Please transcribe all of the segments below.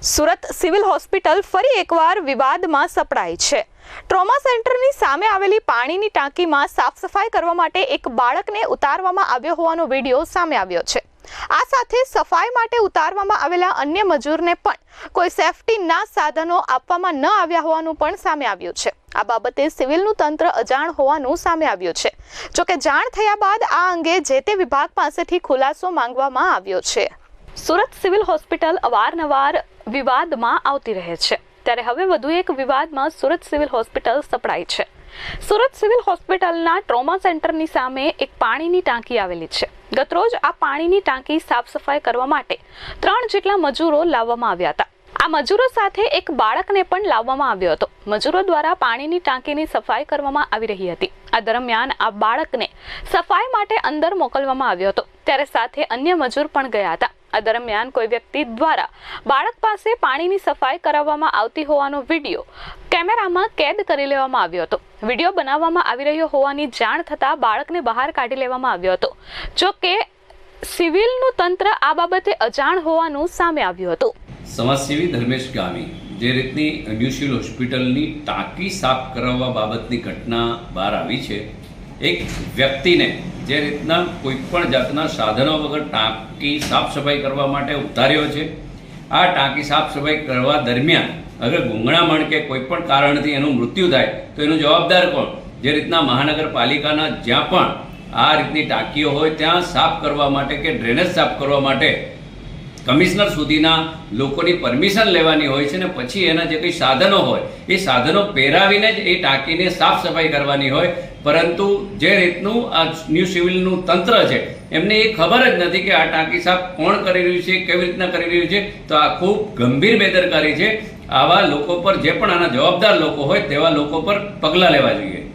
Surat civil hospital ફરી એકવાર વિવાદમાં સપડાઈ છે. ટ્રોમા સેન્ટરની સામે આવેલી પાણીની ટાંકીમાં સાફ સફાઈ કરવા માટે એક બાળકને ઉતારવામાં આવ્યો હોવાનો વીડિયો સામે આવ્યો છે. આ સાથે સફાઈ માટે ઉતારવામાં આવેલા અન્ય મજૂરને પણ કોઈ સેફટીના સાધનો આપવામાં ન આવ્યા હોવાનું પણ સામે આવ્યું છે. આ બાબતે સિવિલનું તંત્ર અજાણ હોવાનું સામે આવ્યું છે. જોકે જાણ થયા બાદ આ અંગે જે તે વિભાગ પાસેથી ખુલાસો માંગવામાં આવ્યો છે. સુરત સિવિલ હોસ્પિટલ અવારનવાર વિવાદમાં આવતી રહે છે. ત્યારે હવે વધુ એક વિવાદમાં સુરત સિવિલ હોસ્પિટલ સપડાઈ છે. સુરત સિવિલ હોસ્પિટલના ટ્રોમા સેન્ટરની સામે એક પાણીની ટાંકી આવેલી છે. ગતરોજ આ પાણીની ટાંકી સાફ સફાઈ કરવા માટે ત્રણ જેટલા મજૂરો લાવવામાં આવ્યા હતા. આ મજૂરો સાથે એક બાળકને પણ લાવવામાં આવ્યો હતો. મજૂરો દ્વારા પાણીની ટાંકીની સફાઈ કરવામાં આવી રહી હતી. આ દરમિયાન આ બાળકને સફાઈ માટે અંદર મોકલવામાં આવ્યો હતો. ત્યારે સાથે અન્ય મજૂર પણ ગયા હતા. આ દરમિયાન કોઈ વ્યક્તિ દ્વારા બાળક પાસે પાણીની સફાઈ કરાવવામાં આવતી હોવાનો વીડિયો કેમેરામાં કેદ કરી લેવામાં આવ્યો હતો. વીડિયો બનાવવામાં આવી રહ્યો હોવાની જાણ થતાં બાળકને બહાર કાઢી લેવામાં આવ્યો હતો. જો કે સિવિલનું તંત્ર આ બાબતે અજાણ હોવાનું સામે આવ્યું હતું. સમાજસેવી ધર્મેશ ગામી, જે રીતની ન્યૂ હોસ્પિટલની ટાંકી સાફ કરાવવા બાબતની ઘટના બહાર આવી છે એક વ્યક્તિને જે રીતના કોઈ પણ જાતના સાધનો વગર ટાંકી સાફ સફાઈ કરવા માટે ઉતાર્યો છે, આ ટાંકી સાફ સફાઈ કરવા દરમિયાન અગર ગુંગળામણ કે કોઈ પણ કારણથી એનું મૃત્યુ થાય, તો એનું જવાબદાર કોણ? જે રીતના મહાનગરપાલિકાના જ્યાં પણ આ રીતની ટાંકીઓ હોય, ત્યાં સાફ કરવા માટે કે ડ્રેનેજ સાફ કરવા માટે કમિશનર સુધીના લોકોની પરમિશન લેવાની હોય છે ને પછી એના જે કંઈ સાધનો હોય, એ સાધનો પહેરાવીને જ એ ટાંકીને સાફ સફાઈ કરવાની હોય. પરંતુ જે રીતનું આ ન્યૂ સિવિલનું તંત્ર છે, એમને એ ખબર જ નથી કે આ ટાંકી સાફ કોણ કરી રહ્યું છે, કેવી રીતના કરી રહ્યું છે. તો આ ખૂબ ગંભીર બેદરકારી છે. આવા લોકો પર જે પણ આના જવાબદાર લોકો હોય, તેવા લોકો પર પગલાં લેવા જોઈએ.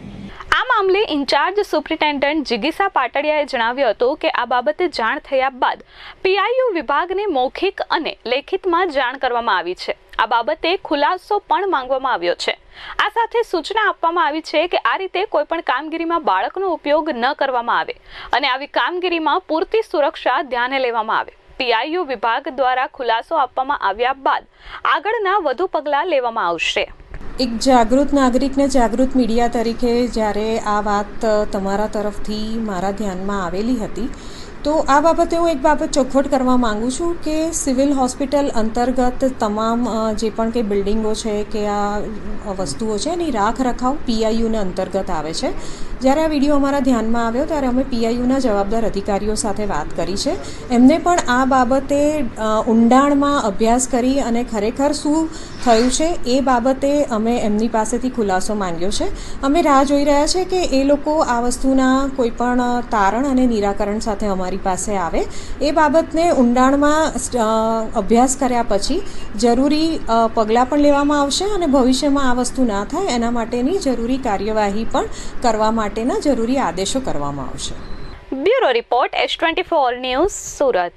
મામલે ઇન્ચાર્જ સુપ્રિન્ટેન્ડન્ટ જિગીસા પાટડિયાએ જણાવ્યું હતું કે આ બાબતે જાણ થયા બાદ પીઆઈયુ વિભાગને મૌખિક અને લેખિતમાં જાણ કરવામાં આવી છે. આ બાબતે ખુલાસો પણ માંગવામાં આવ્યો છે. આ સાથે સૂચના આપવામાં આવી છે કે આ રીતે કોઈ પણ કામગીરીમાં બાળકનો ઉપયોગ ન કરવામાં આવે અને આવી કામગીરીમાં પૂરતી સુરક્ષા ધ્યાને લેવામાં આવે. પીઆઈયુ વિભાગ દ્વારા ખુલાસો આપવામાં આવ્યા બાદ આગળના વધુ પગલાં લેવામાં આવશે. એક જાગૃત નાગરિકને જાગૃત મીડિયા તરીકે જ્યારે આ વાત તમારા તરફથી મારા ધ્યાનમાં આવેલી હતી તો આ બાબતે હું એક બાબત ચોખવટ કરવા માંગુ છું કે સિવિલ હોસ્પિટલ અંતર્ગત તમામ જે પણ કંઈ બિલ્ડિંગો છે કે આ વસ્તુઓ છે એની રાખ રખાવ પીઆઈયુને અંતર્ગત આવે છે. જ્યારે આ વીડિયો અમારા ધ્યાનમાં આવ્યો ત્યારે અમે પીઆઈયુના જવાબદાર અધિકારીઓ સાથે વાત કરી છે. એમને પણ આ બાબતે ઊંડાણમાં અભ્યાસ કરી અને ખરેખર શું થયું છે એ બાબતે અમે એમની પાસેથી ખુલાસો માંગ્યો છે. અમે રાહ જોઈ રહ્યા છે કે એ લોકો આ વસ્તુના કોઈપણ તારણ અને નિરાકરણ સાથે અમારી પાસે આવે. એ બાબતને ઊંડાણમાં અભ્યાસ કર્યા પછી જરૂરી પગલાં પણ લેવામાં આવશે અને ભવિષ્યમાં આ વસ્તુ ના થાય એના માટેની જરૂરી કાર્યવાહી પણ કરવા માટેના જરૂરી આદેશો કરવામાં આવશે. Bureau report S twenty four news Surat.